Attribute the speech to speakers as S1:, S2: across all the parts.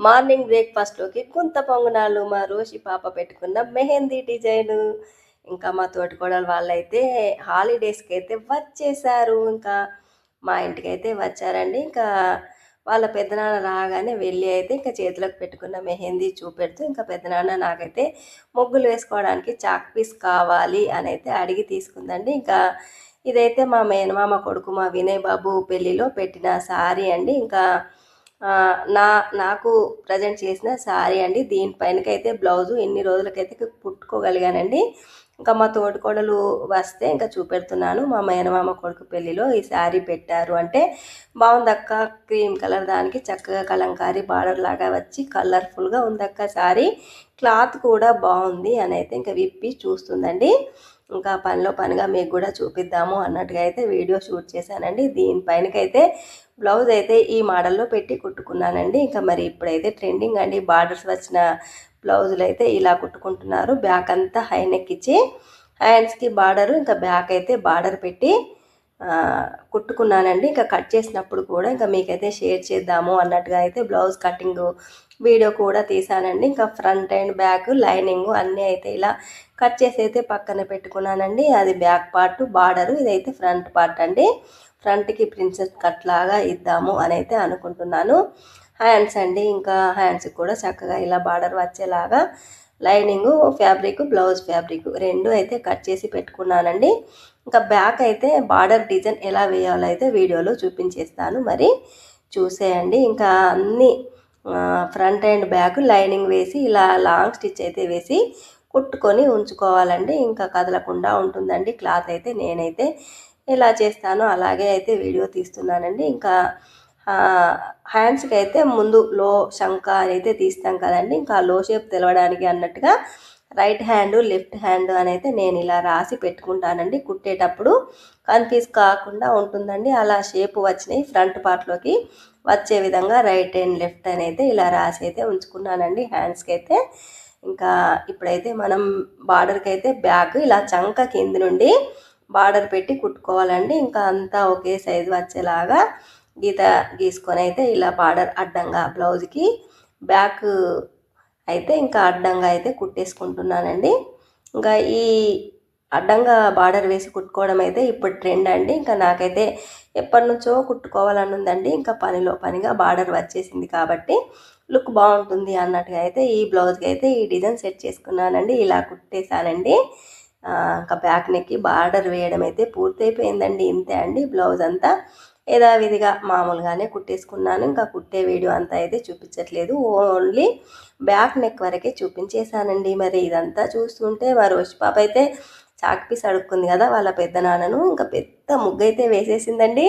S1: Morning బ్రేక్ఫాస్ట్లోకి గుంత పొంగనాలు మా రోషి పాప పెట్టుకున్న మెహందీ డిజైన్. ఇంకా మా తోటికోడలు వాళ్ళైతే హాలిడేస్కి అయితే వచ్చేసారు. ఇంకా మా ఇంటికి అయితే వచ్చారండి. ఇంకా వాళ్ళ పెద్దనాన్న రాగానే వెళ్ళి అయితే ఇంకా చేతిలోకి పెట్టుకున్న మెహందీ చూపెడుతూ ఇంకా పెద్దనాన్న నాకైతే ముగ్గులు వేసుకోవడానికి చాక్ పీస్ కావాలి అని అయితే అడిగి తీసుకుందండి. ఇంకా ఇదైతే మా మేనమామ కొడుకు మా వినయ్ బాబు పెళ్ళిలో పెట్టిన సారీ అండి. ఇంకా నా నాకు ప్రజెంట్ చేసిన శారీ అండి. దీనిపైనకైతే బ్లౌజు ఎన్ని రోజులకైతే కుట్టుకోగలిగానండి. ఇంకా మా తోటికోడలు వస్తే ఇంకా చూపెడుతున్నాను. మా మేనమామ కొడుకు పెళ్ళిలో ఈ శారీ పెట్టారు. అంటే బాగుందక్క క్రీమ్ కలర్ దానికి చక్కగా కలంకారీ బార్డర్ లాగా వచ్చి కలర్ఫుల్గా ఉందక్క శారీ క్లాత్ కూడా బాగుంది అని అయితే ఇంకా విప్పి చూస్తుందండి. ఇంకా పనిలో పనిగా మీకు కూడా చూపిద్దాము అన్నట్టుగా అయితే వీడియో షూట్ చేశానండి. దీనిపైనకైతే బ్లౌజ్ అయితే ఈ మోడల్లో పెట్టి కుట్టుకున్నానండి. ఇంకా మరి ఇప్పుడైతే ట్రెండింగ్ అండి బార్డర్స్ వచ్చిన బ్లౌజులు అయితే ఇలా కుట్టుకుంటున్నారు. బ్యాక్ అంతా హై నెక్ ఇచ్చి హ్యాండ్స్కి బార్డరు ఇంకా బ్యాక్ అయితే బార్డర్ పెట్టి కుట్టుకున్నానండి. ఇంకా కట్ చేసినప్పుడు కూడా ఇంకా మీకైతే షేర్ చేద్దాము అన్నట్టుగా అయితే బ్లౌజ్ కటింగ్ వీడియో కూడా తీసానండి ఇంకా ఫ్రంట్ అండ్ బ్యాక్ లైనింగ్ అన్నీ అయితే ఇలా కట్ చేసి అయితే పక్కన పెట్టుకున్నానండి. అది బ్యాక్ పార్ట్ బార్డరు ఇదైతే ఫ్రంట్ పార్ట్ అండి. ఫ్రంట్కి ప్రిన్సెస్ కట్ లాగా ఇద్దాము అని అయితే అనుకుంటున్నాను. హ్యాండ్స్ అండి ఇంకా హ్యాండ్స్కి కూడా చక్కగా ఇలా బార్డర్ వచ్చేలాగా లైనింగ్ ఫ్యాబ్రిక్ బ్లౌజ్ ఫ్యాబ్రిక్ రెండు అయితే కట్ చేసి పెట్టుకున్నానండి. ఇంకా బ్యాక్ అయితే బార్డర్ డిజైన్ ఎలా వేయాలో అయితే వీడియోలో చూపించేస్తాను. మరి చూసేయండి. ఇంకా అన్నీ ఫ్రంట్ అండ్ బ్యాక్ లైనింగ్ వేసి ఇలా లాంగ్ స్టిచ్ అయితే వేసి కుట్టుకొని ఉంచుకోవాలండి. ఇంకా కదలకుండా ఉంటుందండి. క్లాత్ అయితే నేనైతే ఎలా చేస్తానో. అలాగే అయితే వీడియో తీస్తున్నానండి. ఇంకా హ్యాండ్స్కి అయితే ముందు లో శంఖ అయితే తీస్తాం కదండి. ఇంకా లో షేప్ తెలవడానికి అన్నట్టుగా రైట్ హ్యాండ్ లెఫ్ట్ హ్యాండ్ అని అయితే నేను ఇలా రాసి పెట్టుకుంటానండి. కుట్టేటప్పుడు కన్ఫ్యూజ్ కాకుండా ఉంటుందండి. అలా షేప్ వచ్చినాయి ఫ్రంట్ పార్ట్లోకి. వచ్చే విధంగా రైట్ అండ్ లెఫ్ట్ అని అయితే ఇలా రాసి అయితే ఉంచుకున్నానండి. హ్యాండ్స్కి అయితే ఇంకా ఇప్పుడైతే మనం బార్డర్కి అయితే బ్యాక్ ఇలా చంక కింది నుండి బార్డర్ పెట్టి కుట్టుకోవాలండి. ఇంకా అంతా ఒకే సైజు వచ్చేలాగా గీత గీసుకొని అయితే ఇలా బార్డర్ అడ్డంగా బ్లౌజ్కి బ్యాక్ అయితే ఇంకా అడ్డంగా అయితే కుట్టేసుకుంటున్నానండి. ఇంకా ఈ అడ్డంగా బార్డర్ వేసి కుట్టుకోవడం అయితే ఇప్పుడు ట్రెండ్ అండి. ఇంకా నాకైతే ఎప్పటి నుంచో కుట్టుకోవాలని ఉందండి ఇంకా పనిలో పనిగా బార్డర్ వచ్చేసింది కాబట్టి లుక్ బాగుంటుంది అన్నట్టుగా అయితే ఈ బ్లౌజ్కి అయితే ఈ డిజైన్ సెట్ చేసుకున్నానండి. ఇలా కుట్టేశానండి. ఇంకా బ్యాక్ నెక్కి బార్డర్ వేయడం అయితే పూర్తయిపోయిందండి. ఇంతే అండి బ్లౌజ్ అంతా. యథావిధిగా మామూలుగానే కుట్టేసుకున్నాను. ఇంకా కుట్టే వీడియో అంతా అయితే చూపించట్లేదు. ఓన్లీ బ్యాక్ నెక్ వరకే చూపించేశానండి. మరి ఇదంతా చూస్తుంటే మరి రోజు పాప అయితే చాక్ పీస్ అడుక్కుంది కదా వాళ్ళ పెద్ద నాన్నను. ఇంకా పెద్ద ముగ్గైతే వేసేసిందండి.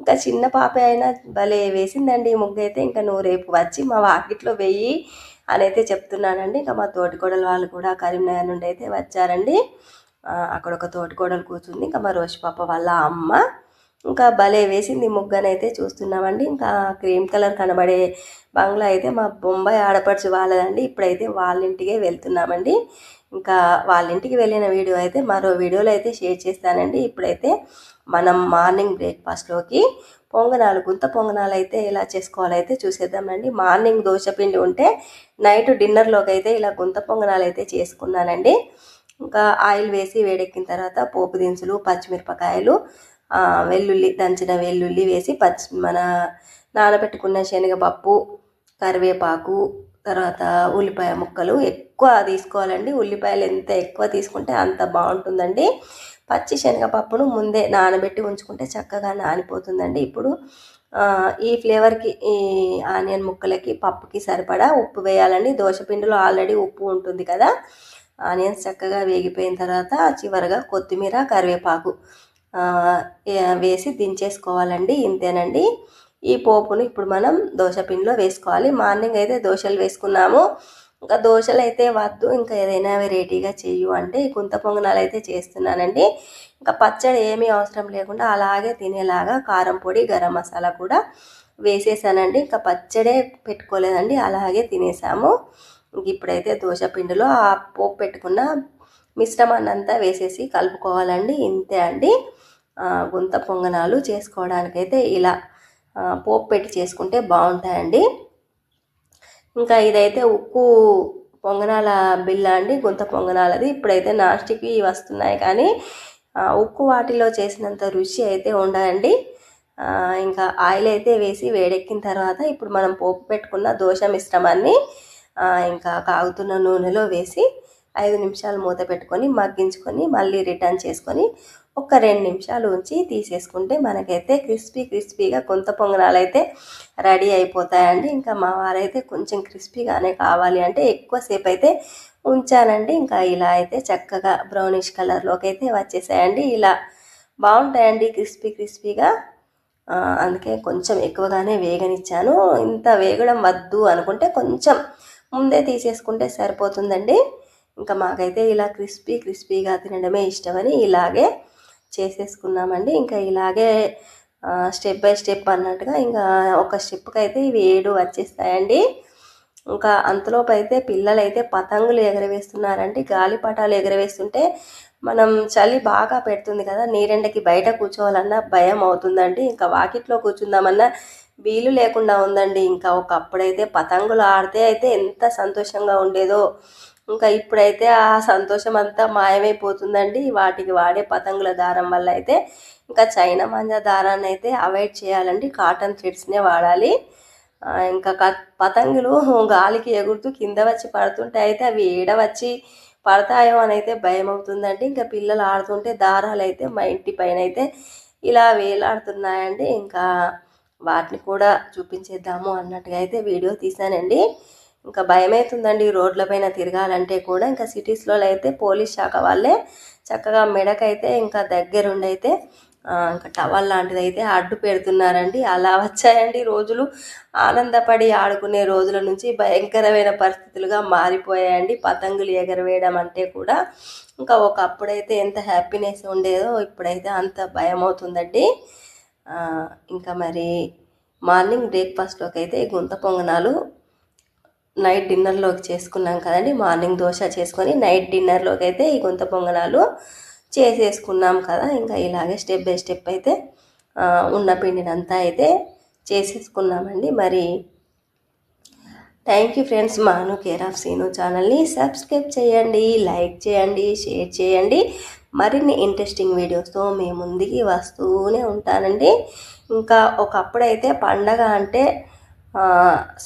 S1: ఇంకా చిన్న పాప అయినా భలే వేసిందండి ఈ ముగ్గు అయితే ఇంకా నువ్వు రేపు వచ్చి మా వాకిట్లో వెయ్యి అని అయితే చెప్తున్నానండి. ఇంకా మా తోటికోడలు వాళ్ళు కూడా కరీంనగర్ నుండి అయితే వచ్చారండి అక్కడ ఒక తోటికోడలు కూర్చుంది. ఇంకా మా రోజు పాప వాళ్ళ అమ్మ. ఇంకా భలే వేసింది ముగ్గనైతే చూస్తున్నామండి. ఇంకా క్రీమ్ కలర్ కనబడే బంగ్లా అయితే మా బొంబాయి ఆడపడుచు వాళ్ళదండి. ఇప్పుడైతే వాళ్ళ ఇంటికే వెళ్తున్నామండి. ఇంకా వాళ్ళ ఇంటికి వెళ్ళిన వీడియో అయితే మరో వీడియోలో అయితే షేర్ చేస్తానండి. ఇప్పుడైతే మనం మార్నింగ్ బ్రేక్ఫాస్ట్లోకి పొంగనాలు గుంత పొంగనాలు అయితే ఎలా చేసుకోవాలో అయితే చూసేద్దామండి. మార్నింగ్ దోశ పిండి ఉంటే నైట్ డిన్నర్లోకి అయితే ఇలా గుంత పొంగనాలు అయితే చేసుకున్నానండి. ఇంకా ఆయిల్ వేసి వేడెక్కిన తర్వాత పోపు దినుసులు పచ్చిమిరపకాయలు వెల్లుల్లి దంచిన వెల్లుల్లి వేసి పచ్చి మన నానబెట్టుకున్న శనగపప్పు కరివేపాకు తర్వాత ఉల్లిపాయ ముక్కలు ఎక్కువ తీసుకోవాలండి. ఉల్లిపాయలు ఎంత ఎక్కువ తీసుకుంటే అంత బాగుంటుందండి. పచ్చి శనగపప్పును ముందే నానబెట్టి ఉంచుకుంటే చక్కగా నానిపోతుందండి. ఇప్పుడు ఈ ఫ్లేవర్కి ఈ ఆనియన్ ముక్కలకి పప్పుకి సరిపడా ఉప్పు వేయాలండి. దోశపిండిలో ఆల్రెడీ ఉప్పు ఉంటుంది కదా. ఆనియన్స్ చక్కగా వేగిపోయిన తర్వాత చివరగా కొత్తిమీర కరివేపాకు వేసి దించేసుకోవాలండి. ఇంతేనండి. ఈ పోపును ఇప్పుడు మనం దోశ పిండిలో వేసుకోవాలి. మార్నింగ్ అయితే దోశలు వేసుకున్నాము. ఇంకా దోశలు అయితే వద్దు. ఇంకా ఏదైనా వెరైటీగా చెయ్యు అంటే ఈ కుంత పొంగనాలు అయితే చేస్తున్నానండి. ఇంకా పచ్చడి ఏమీ అవసరం లేకుండా అలాగే తినేలాగా కారం పొడి గరం మసాలా కూడా వేసేసానండి. ఇంకా పచ్చడే పెట్టుకోలేదండి. అలాగే తినేసాము. ఇంక ఇప్పుడైతే దోశ పిండిలో ఆ పోపు పెట్టుకున్న మిశ్రమాన్ని అంతా వేసేసి కలుపుకోవాలండి. ఇంతే అండి. గుంత పొంగనాలు చేసుకోవడానికైతే ఇలా పోపు పెట్టి చేసుకుంటే బాగుంటాయండి. ఇంకా ఇదైతే ఉక్కు పొంగనాల బిల్ల అండి గుంత పొంగనాలది. ఇప్పుడైతే నాస్టిక్వి వస్తున్నాయి కానీ ఉక్కు వాటిలో చేసినంత రుచి అయితే ఉండదండి. ఇంకా ఆయిల్ అయితే వేసి వేడెక్కిన తర్వాత ఇప్పుడు మనం పోపు పెట్టుకున్న దోశ మిశ్రమాన్ని ఇంకా కాగుతున్న నూనెలో వేసి ఐదు నిమిషాలు మూత పెట్టుకొని మగ్గించుకొని మళ్ళీ రిటర్న్ చేసుకొని ఒక రెండు నిమిషాలు ఉంచి తీసేసుకుంటే మనకైతే క్రిస్పీ క్రిస్పీగా కొంత పొంగనాలు అయితే రెడీ అయిపోతాయండి. ఇంకా మా వారైతే కొంచెం క్రిస్పీగానే కావాలి అంటే ఎక్కువసేపు అయితే ఉంచానండి. ఇంకా ఇలా అయితే చక్కగా బ్రౌనిష్ కలర్లోకి అయితే వచ్చేసాయండి. ఇలా బాగుంటాయండి క్రిస్పీ క్రిస్పీగా. అందుకే కొంచెం ఎక్కువగానే వేగనిచ్చాను. ఇంత వేగడం వద్దు అనుకుంటే కొంచెం ముందే తీసేసుకుంటే సరిపోతుందండి. ఇంకా మాకైతే ఇలా క్రిస్పీ క్రిస్పీగా తినడమే ఇష్టమని ఇలాగే చేసేసుకున్నామండి. ఇంకా ఇలాగే స్టెప్ బై స్టెప్ అన్నట్టుగా ఇంకా ఒక స్టెప్కి అయితే ఇవి ఏడు వచ్చేస్తాయండి. ఇంకా అంతలోపు అయితే పిల్లలైతే పతంగులు ఎగరవేస్తున్నారండి. గాలిపటాలు ఎగరవేస్తుంటే మనం చలి బాగా పెడుతుంది కదా నీరెండకి బయట కూర్చోవాలన్నా భయం అవుతుందండి. ఇంకా వాకిట్లో కూర్చుందామన్నా వీలు లేకుండా ఉందండి. ఇంకా ఒకప్పుడైతే పతంగులు ఆడితే అయితే ఎంత సంతోషంగా ఉండేదో ఇంకా ఇప్పుడైతే ఆ సంతోషం అంతా మాయమైపోతుందండి. వాటికి వాడే పతంగుల దారం వల్ల అయితే ఇంకా చైనా మంజా దారాన్ని అయితే అవాయిడ్ చేయాలండి. కాటన్ థ్రెడ్స్నే వాడాలి. ఇంకా పతంగులు గాలికి ఎగురుతూ కింద వచ్చి పడుతుంటే అయితే అవి ఏడ వచ్చి పడతాయో అని అయితే భయం అవుతుందండి ఇంకా పిల్లలు ఆడుతుంటే దారాలు అయితే మా ఇంటి పైన అయితే ఇలా వేలాడుతున్నాయండి. ఇంకా వాటిని కూడా చూపించేద్దాము అన్నట్టుగా అయితే వీడియో తీశానండి. ఇంకా భయమవుతుందండి రోడ్లపైన తిరగాలంటే కూడా. ఇంకా సిటీస్లో అయితే పోలీస్ శాఖ వాళ్ళే చక్కగా మెడకైతే ఇంకా దగ్గరుండైతే ఇంకా టవల్ లాంటిది అయితే అడ్డు పెడుతున్నారండి. అలా వచ్చాయండి రోజులు. ఆనందపడి ఆడుకునే రోజుల నుంచి భయంకరమైన పరిస్థితులుగా మారిపోయాయండి. పతంగులు ఎగరవేయడం అంటే కూడా ఇంకా ఒకప్పుడైతే ఎంత హ్యాపీనెస్ ఉండేదో ఇప్పుడైతే అంత భయం అవుతుందండి ఇంకా మరి మార్నింగ్ బ్రేక్ఫాస్ట్లోకి అయితే గుంత పొంగనాలు నైట్ డిన్నర్లోకి చేసుకున్నాం కదండి. మార్నింగ్ దోశ చేసుకొని నైట్ డిన్నర్లోకి అయితే ఈ గుంత పొంగనాలు చేసేసుకున్నాం కదా. ఇంకా ఇలాగే స్టెప్ బై స్టెప్ అయితే ఉన్న పిండినంతా అయితే చేసేసుకున్నామండి. మరి థ్యాంక్ యూ ఫ్రెండ్స్. మాను కేర్ ఆఫ్ సీను ఛానల్ని సబ్స్క్రైబ్ చేయండి లైక్ చేయండి షేర్ చేయండి. మరిన్ని ఇంట్రెస్టింగ్ వీడియోస్తో మేము ముందుకి వస్తూనే ఉంటానండి. ఇంకా ఒకప్పుడైతే పండగ అంటే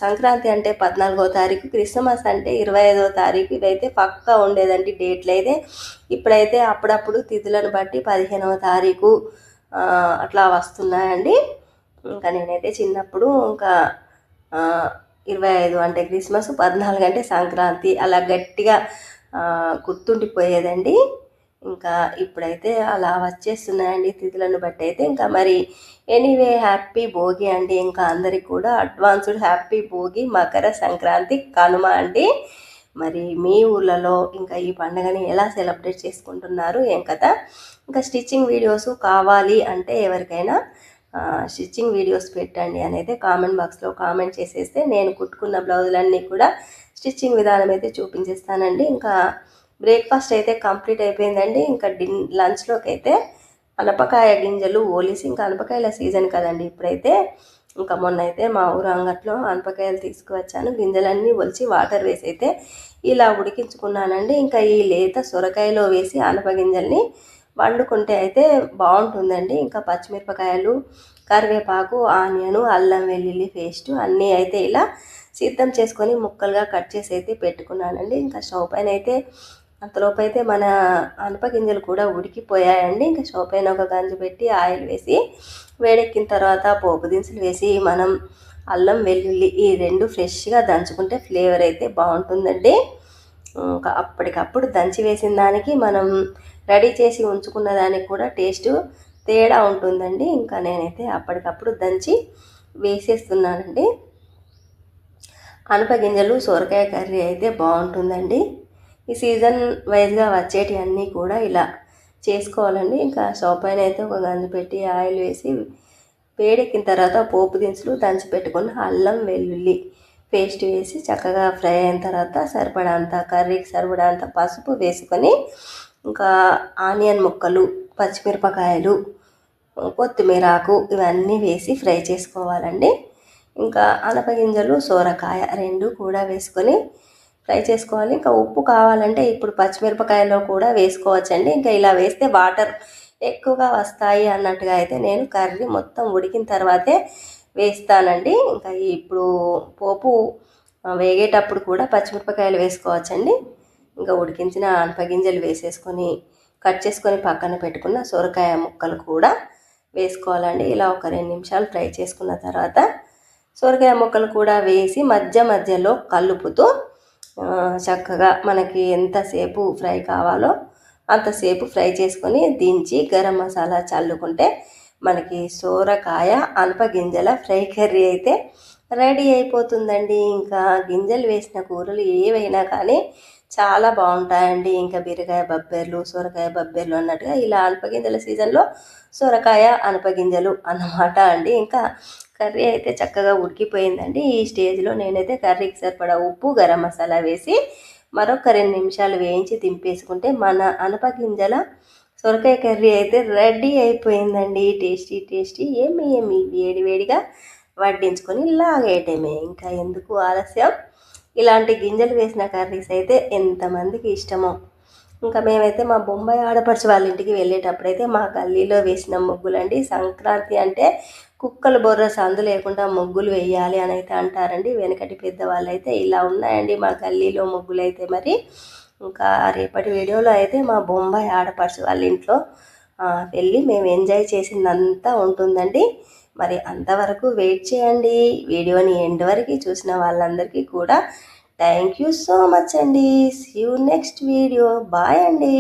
S1: సంక్రాంతి అంటే పద్నాలుగో తారీఖు క్రిస్మస్ అంటే ఇరవై ఐదో తారీఖు. ఇవైతే పక్కా ఉండేదండి డేట్లు అయితే. ఇప్పుడైతే అప్పుడప్పుడు తిథులను బట్టి పదిహేనవ తారీఖు అట్లా వస్తున్నాయండి. ఇంకా నేనైతే చిన్నప్పుడు ఇంకా ఇరవై ఐదు అంటే క్రిస్మస్ పద్నాలుగు అంటే సంక్రాంతి అలా గట్టిగా గుర్తుండిపోయేదండి. ఇంకా ఇప్పుడైతే అలా వచ్చేస్తున్నాయండి తిథులను బట్టి అయితే ఇంకా మరి ఎనీవే హ్యాపీ భోగి అండి. ఇంకా అందరికి కూడా అడ్వాన్స్డ్ హ్యాపీ భోగి మకర సంక్రాంతి కనుమ అండి. మరి మీ ఊళ్ళలో ఇంకా ఈ పండుగని ఎలా సెలబ్రేట్ చేసుకుంటున్నారు ఏం కదా ఇంకా స్టిచ్చింగ్ వీడియోస్ కావాలి అంటే ఎవరికైనా స్టిచ్చింగ్ వీడియోస్ పెట్టండి అనేది కామెంట్ బాక్స్లో కామెంట్ చేసేస్తే నేను కుట్టుకున్న బ్లౌజులన్నీ కూడా స్టిచ్చింగ్ విధానం అయితే చూపించేస్తానండి. ఇంకా బ్రేక్ఫాస్ట్ అయితే కంప్లీట్ అయిపోయిందండి. ఇంకా డిన్ లంచ్లోకి అయితే అనపకాయ గింజలు ఓలిసి ఇంకా అనపకాయల సీజన్ కదండి ఇప్పుడైతే. ఇంకా మొన్న అయితే మా ఊరు అంగట్లో అనపకాయలు తీసుకువచ్చాను. గింజలన్నీ ఒలిచి వాటర్ వేసి అయితే ఇలా ఉడికించుకున్నానండి. ఇంకా ఈ లేత సొరకాయలో వేసి అనప గింజల్ని వండుకుంటే అయితే బాగుంటుందండి. ఇంకా పచ్చిమిరపకాయలు కరివేపాకు ఆనియను అల్లం వెల్లుల్లి పేస్ట్ అన్నీ అయితే ఇలా సిద్ధం చేసుకొని ముక్కలుగా కట్ చేసి అయితే పెట్టుకున్నానండి. ఇంకా స్టవ్ పైన అయితే అంతలోపు అయితే మన అనపగింజలు కూడా ఉడికిపోయాయండి. ఇంకా స్టవ్ పైన ఒక గంజు పెట్టి ఆయిల్ వేసి వేడెక్కిన తర్వాత పోపు దినుసులు వేసి మనం అల్లం వెల్లుల్లి ఈ రెండు ఫ్రెష్గా దంచుకుంటే ఫ్లేవర్ అయితే బాగుంటుందండి. ఇంకా అప్పటికప్పుడు దంచి వేసిన దానికి మనం రెడీ చేసి ఉంచుకున్న దానికి కూడా టేస్ట్ తేడా ఉంటుందండి. ఇంకా నేనైతే అప్పటికప్పుడు దంచి వేసేస్తున్నానండి. అనపగింజలు సొరకాయ కర్రీ అయితే బాగుంటుందండి. ఈ సీజన్ వైజ్గా వచ్చేటి అన్నీ కూడా ఇలా చేసుకోవాలండి. ఇంకా స్టవ్ పైన అయితే ఒక గంజు పెట్టి ఆయిల్ వేసి వేడెక్కిన తర్వాత పోపు దినుసులు దంచి పెట్టుకున్న అల్లం వెల్లుల్లి పేస్ట్ వేసి చక్కగా ఫ్రై అయిన తర్వాత సరిపడంత కర్రీకి సరిపడంత పసుపు వేసుకొని ఇంకా ఆనియన్ ముక్కలు పచ్చిమిరపకాయలు కొత్తిమీరాకు ఇవన్నీ వేసి ఫ్రై చేసుకోవాలండి. ఇంకా అనపగింజలు సోరకాయ రెండు కూడా వేసుకొని ఫ్రై చేసుకోవాలి. ఇంకా ఉప్పు కావాలంటే ఇప్పుడు పచ్చిమిరపకాయలో కూడా వేసుకోవచ్చండి. ఇంకా ఇలా వేస్తే వాటర్ ఎక్కువగా వస్తాయి అన్నట్టుగా అయితే నేను కర్రీ మొత్తం ఉడికిన తర్వాతే వేస్తానండి. ఇంకా ఇప్పుడు పోపు వేగేటప్పుడు కూడా పచ్చిమిరపకాయలు వేసుకోవచ్చండి. ఇంకా ఉడికించిన అనపగింజలు వేసేసుకొని కట్ చేసుకొని పక్కన పెట్టుకున్న సొరకాయ ముక్కలు కూడా వేసుకోవాలండి. ఇలా ఒక రెండు నిమిషాలు ఫ్రై చేసుకున్న తర్వాత సొరకాయ ముక్కలు కూడా వేసి మధ్య మధ్యలో కలుపుతూ చక్కగా మనకి ఎంతసేపు ఫ్రై కావాలో అంతసేపు ఫ్రై చేసుకొని దించి గరం మసాలా చల్లుకుంటే మనకి సోరకాయ అనప గింజల ఫ్రై కర్రీ అయితే రెడీ అయిపోతుందండి. ఇంకా గింజలు వేసిన కూరలు ఏవైనా కానీ చాలా బాగుంటాయండి. ఇంకా బీరకాయ బబ్బెర్లు సొరకాయ బబ్బెర్లు అన్నట్టుగా ఇలా అనపగింజల సీజన్లో సొరకాయ అనపగింజలు అన్నమాట అండి. ఇంకా కర్రీ అయితే చక్కగా ఉడికిపోయిందండి. ఈ స్టేజ్లో నేనైతే కర్రీకి సరిపడా ఉప్పు గరం మసాలా వేసి మరొక రెండు నిమిషాలు వేయించి దింపేసుకుంటే మన అనపగింజల సొరకాయ కర్రీ అయితే రెడీ అయిపోయిందండి. టేస్టీ టేస్టీ ఏమి ఏమి వేడి వేడిగా వడ్డించుకొని లాగేయటమే ఇంకా ఎందుకు ఆలస్యం? ఇలాంటి గింజలు వేసిన కర్రీస్ అయితే ఎంతమందికి ఇష్టమో. ఇంకా మేమైతే మా బొంబాయి ఆడపడుచు వాళ్ళ ఇంటికి వెళ్ళేటప్పుడైతే మా గల్లీలో వేసిన ముగ్గులండి. సంక్రాంతి అంటే కుక్కలు బొర్ర సందు లేకుండా ముగ్గులు వేయాలి అని అయితే అంటారండి. వెనకటి పెద్దవాళ్ళు అయితే ఇలా ఉన్నాయండి మా గల్లీలో ముగ్గులు అయితే మరి. ఇంకా రేపటి వీడియోలో అయితే మా బొంబాయి ఆడపడుచు వాళ్ళ ఇంట్లో వెళ్ళి మేము ఎంజాయ్ చేసిందంతా ఉంటుందండి. మరి అంతవరకు వెయిట్ చేయండి. వీడియోని ఎండ్ వరకు చూసిన వాళ్ళందరికీ కూడా థ్యాంక్ యూ సో మచ్ అండి. See you next video bye అండి.